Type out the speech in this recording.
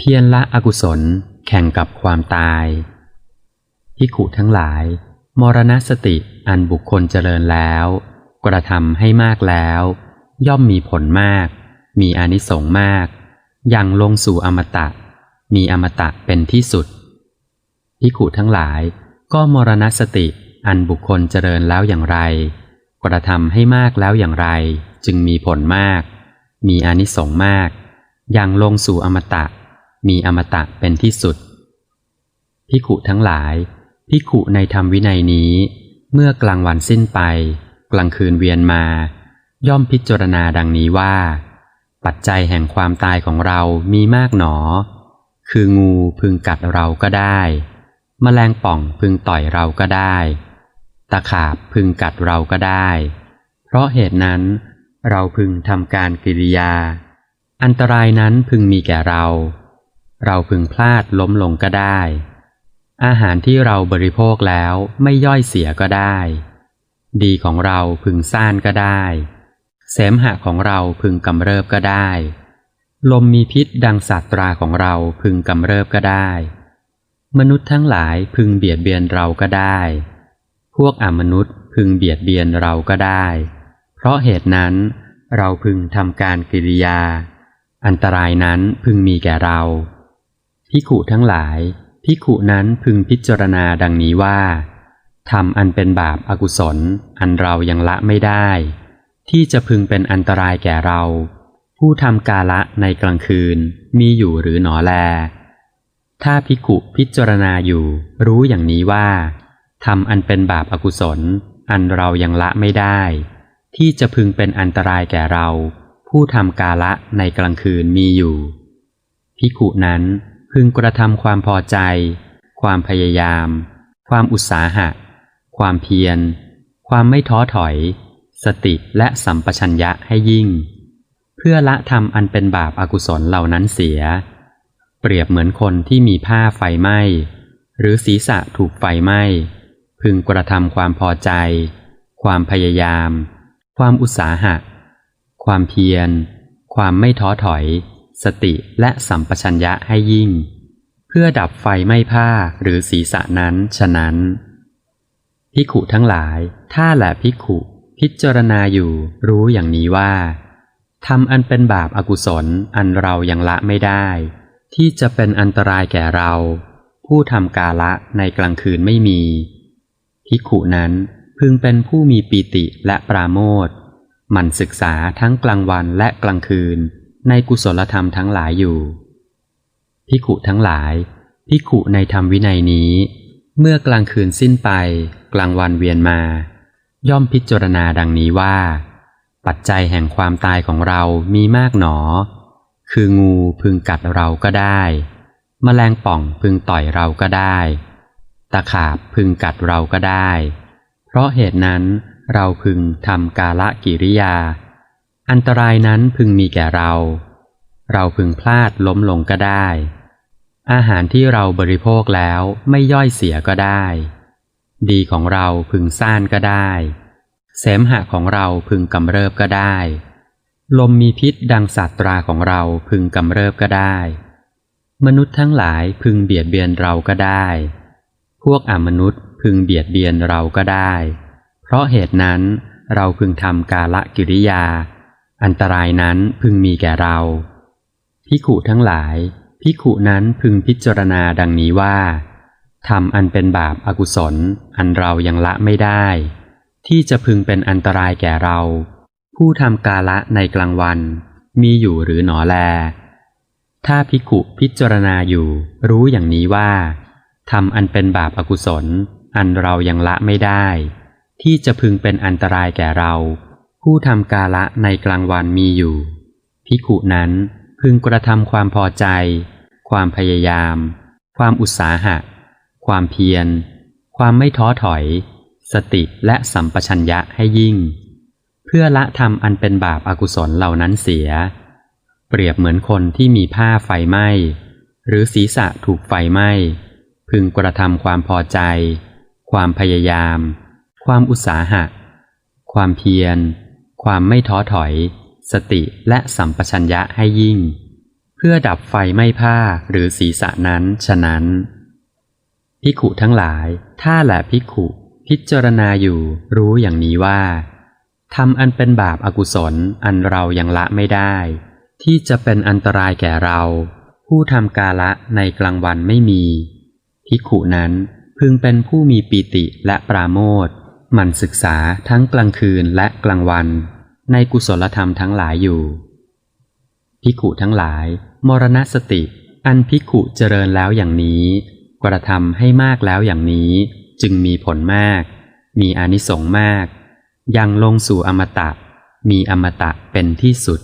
เพียรละอกุศลแข่งกับความตายพิขุทั้งหลาย มรณสติอันบุคคลเจริญแล้ว กระทำให้มากแล้ว ย่อมมีผลมาก มีอนิสงส์มากยังลงสู่อมตะ มีอมตะเป็นที่สุดพิขุทั้งหลายก็มรณสติอันบุคคลเจริญแล้วอย่างไร กระทำให้มากแล้วอย่างไร จึงมีผลมาก มีอนิสงส์มากยังลงสู่อมตะ มีอมตะเป็นที่สุดพิขุทั้งหลายพิขุในธรรมวินัยนี้ เมื่อกลางวันสิ้นไป กลางคืนเวียนมา ย่อมพิจารณาดังนี้ว่า ปัจจัยแห่งความตายของเรามีมากหนอ คืองูพึงกัดเราก็ได้มแมลงป่องพึงต่อยเราก็ได้ ตะขาบพึงกัดเราก็ได้ เพราะเหตุนั้น เราพึงทำการกิริยา อันตรายนั้นพึงมีแก่เรา เราพึงพลาดล้มลงก็ได้ อาหารที่เราบริโภคแล้วไม่ย่อยเสียก็ได้ ดีของเราพึงซ่านก็ได้ เสมหะของเราพึงกำเริบก็ได้ ลมมีพิษดังสัตราของเราพึงกำเริบก็ได้ มนุษย์ทั้งหลายพึงเบียดเบียนเราก็ได้ พวกอมนุษย์พึงเบียดเบียนเราก็ได้ เพราะเหตุนั้นเราพึงทำการกิริยา อันตรายนั้นพึงมีแก่เรา พิขุทั้งหลายภิกขุนั้นพึงพิจารณาดังนี้ว่าทำอันเป็นบาปอากุศล อันเรายังละไม่ได้ ที่จะพึงเป็นอันตรายแก่เรา ผู้ทำกาละในกลางคืนมีอยู่หรือหนอแล ถ้าภิกขุพิจารณาอยู่ รู้อย่างนี้ว่าทำอันเป็นบาปอากุศล อันเรายังละไม่ได้ ที่จะพึงเป็นอันตรายแก่เรา ผู้ทำกาละในกลางคืนมีอยู่ภิกขุนั้น พึงกระทำความพอใจ ความพยายาม ความอุตสาหะ ความเพียร ความไม่ท้อถอย สติและสัมปชัญญะให้ยิ่ง เพื่อละทำอันเป็นบาปอากุศลเหล่านั้นเสีย เปรียบเหมือนคนที่มีผ้าไฟไหม้ หรือศีรษะถูกไฟไหม้ พึงกระทำความพอใจ ความพยายาม ความอุตสาหะ ความเพียร ความไม่ท้อถอย สติและสัมปชัญญะให้ยิ่ง เพื่อดับไฟไม่ผ้าหรือศีรษะนั้นฉะนั้น พิขุทั้งหลาย ถ้าแหละพิขุพิจารณาอยู่รู้อย่างนี้ว่าทำอันเป็นบาปอากุศลอันเรายังละไม่ได้ ที่จะเป็นอันตรายแก่เรา ผู้ทำกาละในกลางคืนไม่มี พิขุนั้นพึงเป็นผู้มีปีติและปราโมทมันศึกษาทั้งกลางวันและกลางคืน ในกุศลธรรมทั้งหลายอยู่ พิขุทั้งหลาย พิขุในธรรมวินัยนี้ เมื่อกลางคืนสิ้นไปกลางวันเวียนมา ย่อมพิจารณาดังนี้ว่า ปัจจัยแห่งความตายของเรามีมากหนอ คืองูพึงกัดเราก็ได้มแมลงป่องพึงต่อยเราก็ได้ ตะขาบพึงกัดเราก็ได้ เพราะเหตุนั้นเราพึงทำกาละกิริยา อันตรายนั้นพึงมีแก่เรา เราพึงพลาดล้มลงก็ได้ อาหารที่เราบริโภคแล้วไม่ย่อยเสียก็ได้ ดีของเราพึงซ่านก็ได้ เสมหะของเราพึงกำเริบก็ได้ ลมมีพิษดังสัตราของเราพึงกำเริบก็ได้ มนุษย์ทั้งหลายพึงเบียดเบียนเราก็ได้ พวกอมนุษย์พึงเบียดเบียนเราก็ได้ เพราะเหตุนั้นเราพึงทำกาละกิริยา อันตรายนั้นพึงมีแก่เรา พิขุทั้งหลาย พิขุนั้นพึงพิจารณาดังนี้ว่าทำอันเป็นบาปอากุศล อันเรายังละไม่ได้ ที่จะพึงเป็นอันตรายแก่เรา ผู้ทำกาละในกลางวัน มีอยู่หรือหนอแล ถ้าพิขุพิจารณาอยู่รู้อย่างนี้ว่าทำอันเป็นบาปอากุศล อันเรายังละไม่ได้ ที่จะพึงเป็นอันตรายแก่เรา ผู้ทำกาละในกลางวันมีอยู่ พิขุนั้นพึงกระทำความพอใจ ความพยายาม ความอุตสาหะ ความเพียร ความไม่ท้อถอย สติและสัมปชัญญะให้ยิ่ง เพื่อละทำอันเป็นบาปอากุศลเหล่านั้นเสีย เปรียบเหมือนคนที่มีผ้าไฟไหม้ หรือศีรษะถูกไฟไหม้ พึงกระทำความพอใจ ความพยายาม ความอุตสาหะ ความเพียร ความไม่ท้อถอย สติและสัมปชัญญะให้ยิ่ง เพื่อดับไฟไม้ผ้าหรือศีรษะนั้นฉะนั้นภิขุทั้งหลาย ถ้าแหละภิขุพิจารณาอยู่รู้อย่างนี้ว่าทำอันเป็นบาปอากุศลอันเรายังละไม่ได้ ที่จะเป็นอันตรายแก่เรา ผู้ทำกาละในกลางวันไม่มีภิขุนั้นพึงเป็นผู้มีปีติและปราโมท มั่นศึกษาทั้งกลางคืนและกลางวัน ในกุศลธรรมทั้งหลายอยู่ พิขุทั้งหลาย มรณสติ อันพิขุเจริญแล้วอย่างนี้ กระทำให้มากแล้วอย่างนี้ จึงมีผลมาก มีอานิสงส์มาก ยังลงสู่อมตะ มีอมตะเป็นที่สุด